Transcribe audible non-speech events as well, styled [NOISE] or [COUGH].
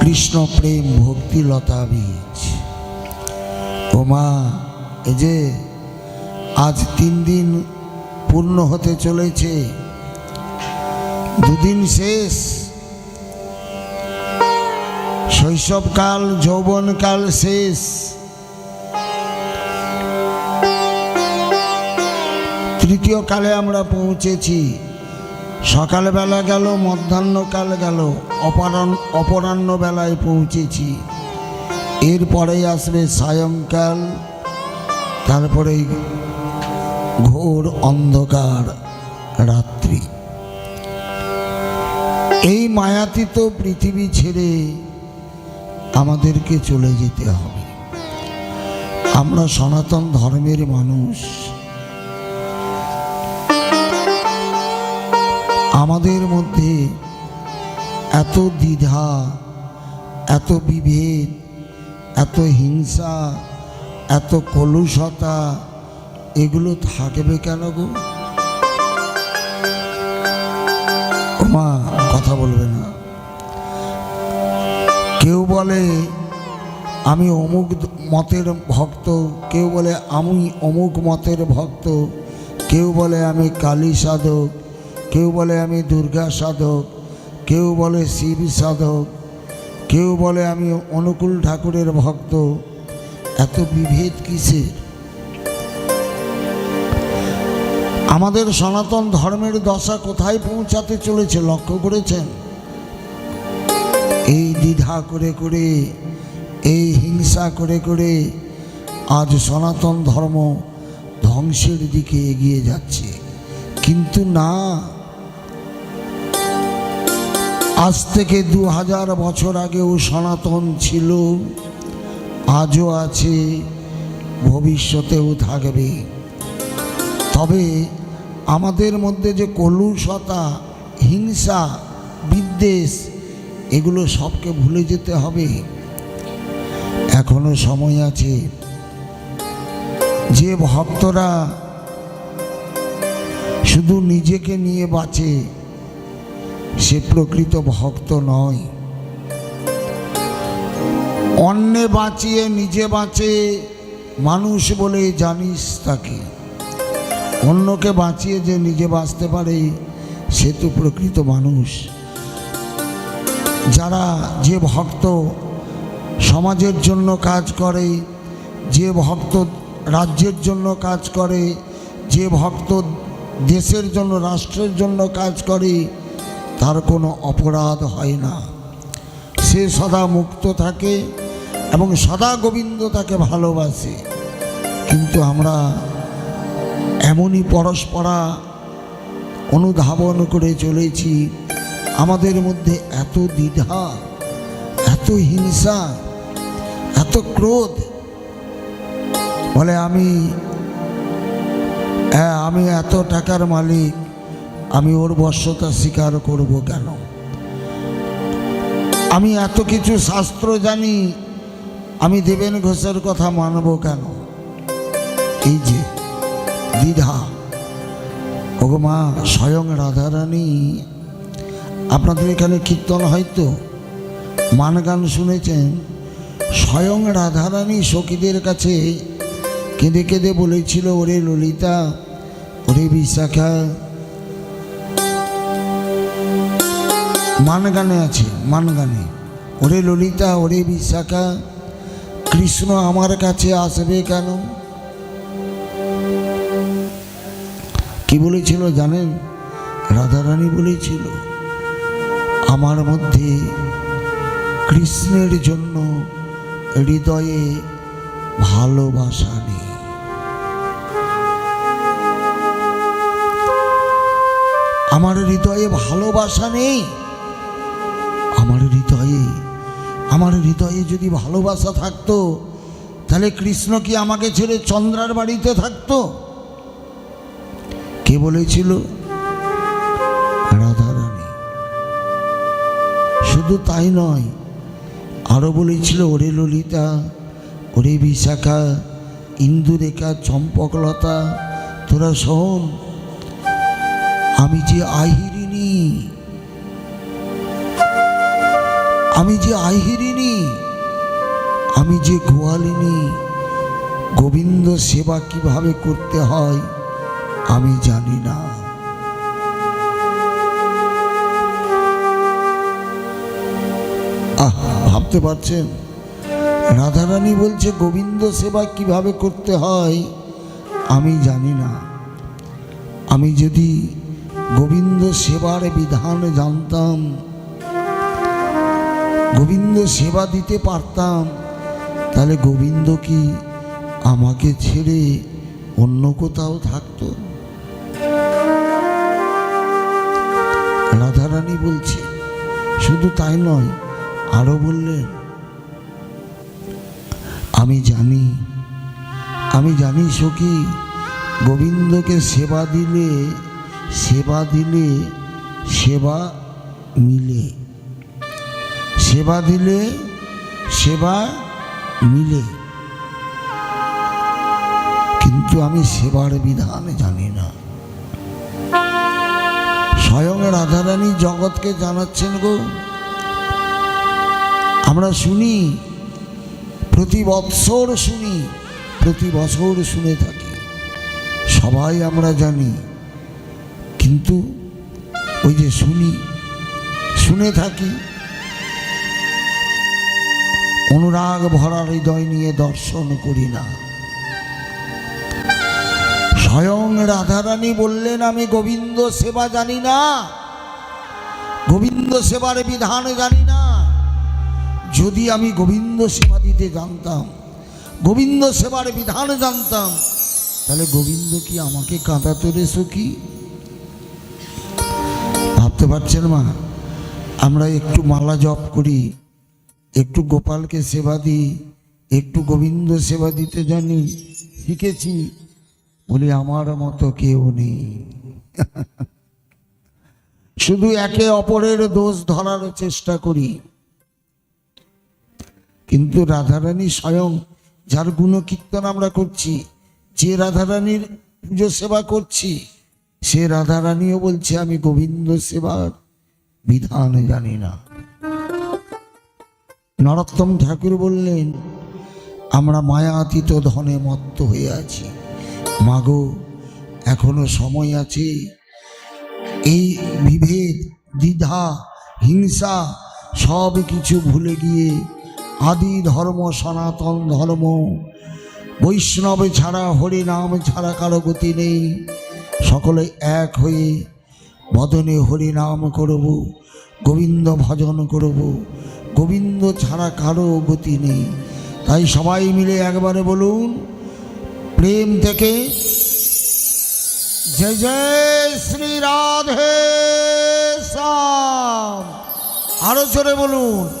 কৃষ্ণ প্রেম ভক্তি লতা বীজ। ও মা এই যে আজ তিন দিন পূর্ণ হতে চলেছে, দুদিন শেষ। শৈশবকাল, যৌবনকাল শেষ। তৃতীয় কালে আমরা পৌঁছেছি। সকালবেলা গেল, মধ্যাহ্নকাল গেল, অপরাহ্ন অপরাহ্ন বেলায় পৌঁছেছি। এরপরেই আসবে সায়ংকাল, তারপরে ঘোর অন্ধকার রাত্রি। এই মায়াতীত পৃথিবী ছেড়ে আমাদেরকে চলে যেতে হবে। আমরা সনাতন ধর্মের মানুষ। আমাদের মধ্যে এত দ্বিধা, এত বিভেদ, এত হিংসা, এত কলুষতা, এগুলো থাকবে কেন গো? মা কথা বলবে না। কেউ বলে, আমি অমুক মতের ভক্ত। কেউ বলে, আমি অমুক মতের ভক্ত। কেউ বলে, আমি কালী সাধক কেউ বলে আমি দুর্গা সাধক, কেউ বলে শিব সাধক, কেউ বলে আমি অনুকূল ঠাকুরের ভক্ত। এত বিভেদ কিসের? আমাদের সনাতন ধর্মের দশা কোথায় পৌঁছাতে চলেছে লক্ষ্য করেছেন? এই দ্বিধা করে করে, এই হিংসা করে করে আজ সনাতন ধর্ম ধ্বংসের দিকে এগিয়ে যাচ্ছে। কিন্তু না আজ থেকে দু হাজার বছর আগেও সনাতন ছিল, আজও আছে, ভবিষ্যতেও থাকবে। তবে আমাদের মধ্যে যে কলুষতা, হিংসা, বিদ্বেষ, এগুলো সবকে ভুলে যেতে হবে। এখনও সময় আছে। যে ভক্তরা শুধু নিজেকে নিয়ে বাঁচে সে প্রকৃত ভক্ত নয়। অন্যে বাঁচিয়ে, নিজে বাঁচে, মানুষ বলে জানিস তাকে। অন্যকে বাঁচিয়ে যে নিজে বাঁচতে পারে, সে তো প্রকৃত মানুষ। যারা যে ভক্ত সমাজের জন্য কাজ করে, যে ভক্ত রাজ্যের জন্য কাজ করে, যে ভক্ত দেশের জন্য, রাষ্ট্রের জন্য কাজ করে তার কোনো অপরাধ হয় না। সে সদা মুক্ত থাকে এবং সদা গোবিন্দ তাকে ভালোবাসে। কিন্তু আমরা এমনই পরস্পরা অনুধাবন করে চলেছি, আমাদের মধ্যে এত দ্বিধা, এত হিংসা, এত ক্রোধ। বলে, আমি হ্যাঁ আমি এত টাকার মালিক আমি ওর বর্ষতা স্বীকার করব কেন? আমি এত কিছু শাস্ত্র জানি, আমি দেবেন ঘোষের কথা মানব কেন? এই যে, দ্বিধা। ওগো মা, স্বয়ং রাধারানী, আপনাদের এখানে কীর্তন হয়তো? মান গান শুনেছেন? স্বয়ং রাধারানী সখীদের কাছে কেঁদে কেঁদে বলেছিল, ওরে ললিতা, ওরে বিশাখা মান গানে আছে, মান গানে। ওরে ললিতা, ওরে বিশাখা, কৃষ্ণ আমার কাছে আসবে কেন? কি বলেছিল জানেন? রাধারানী বলেছিল, আমার মধ্যে কৃষ্ণের জন্য হৃদয়ে ভালোবাসা নেই। আমার হৃদয়ে ভালোবাসা নেই? হৃদয়ে, আমার হৃদয়ে যদি ভালোবাসা থাকতো, তাহলে কৃষ্ণ কি আমাকে ছেড়ে চন্দ্রার বাড়িতে থাকতো? কে বলেছিল? রাধারানী শুধু তাই নয় আরও বলেছিল, ওরে ললিতা, ওরে বিশাখা, ইন্দুরেখা চম্পকলতা, তোরা শোন, আমি যে আহিরিনী আমি যে আহিরিনী আমি যে গোয়ালিনী, গোবিন্দ সেবা কীভাবে করতে হয় আমি জানি না। আহ, ভাবতে পারছেন? রাধারানী বলছে, গোবিন্দ সেবা কীভাবে করতে হয় আমি জানি না। আমি যদি গোবিন্দ সেবার বিধান জানতাম গোবিন্দ সেবা দিতে পারতাম, তাহলে গোবিন্দ কি আমাকে ছেড়ে অন্য কোথাও থাকতো? রাধারানী বলছে, শুধু তাই নয়, আরও বললেন, আমি জানি আমি জানি সখী, গোবিন্দকে সেবা দিলে সেবা দিলে সেবা মিলে। সেবা দিলে সেবা মিলে। কিন্তু আমি সেবার বিধান জানি না। স্বয়ং রাধারানী জগৎকে জানাচ্ছেন গো, আমরা শুনি, প্রতি বৎসর শুনি, প্রতি বছর শুনে থাকি। সবাই আমরা জানি, কিন্তু ওই যে শুনি, শুনে থাকি অনুরাগ ভরা হৃদয় নিয়ে দর্শন করি না। স্বয়ং রাধারানী বললেন, আমি গোবিন্দ সেবা জানি না। গোবিন্দ সেবার বিধান জানি না। যদি আমি গোবিন্দ সেবা দিতে জানতাম, গোবিন্দ সেবার বিধান জানতাম, তাহলে গোবিন্দ কি আমাকে কাঁদাতে রে সখী ভাবতে পারছেন মা, আমরা একটু মালা জপ করি। একটু গোপালকে সেবা দিই, একটু গোবিন্দ সেবা দিতে জানি, শিখেছি। বলি, আমার মতো কেউ নেই। [LAUGHS] শুধু একে অপরের দোষ ধরার চেষ্টা করি। কিন্তু রাধারানী স্বয়ং, যার গুণকীর্তন আমরা করছি, যে রাধারানীর পুজো সেবা করছি, সে রাধারানীও বলছে, আমি গোবিন্দ সেবার বিধান জানি না। নরোত্তম ঠাকুর বললেন, আমরা মায়াতীত ধনে মত্ত হয়ে আছি। মাগো, এখনও সময় আছে। এই বিভেদ, দ্বিধা, হিংসা সব কিছু ভুলে গিয়ে আদি ধর্ম, সনাতন ধর্ম, বৈষ্ণব ছাড়া, হরি নাম ছাড়া কারও গতি নেই। সকলে এক হয়ে বদনে হরি নাম করব, গোবিন্দ ভজন করব গোবিন্দ ছাড়া কারও গতি নেই। তাই সবাই মিলে একবারে বলুন, প্রেম থেকে জয় জয় শ্রী রাধে শ্যাম। আরও জোরে বলুন।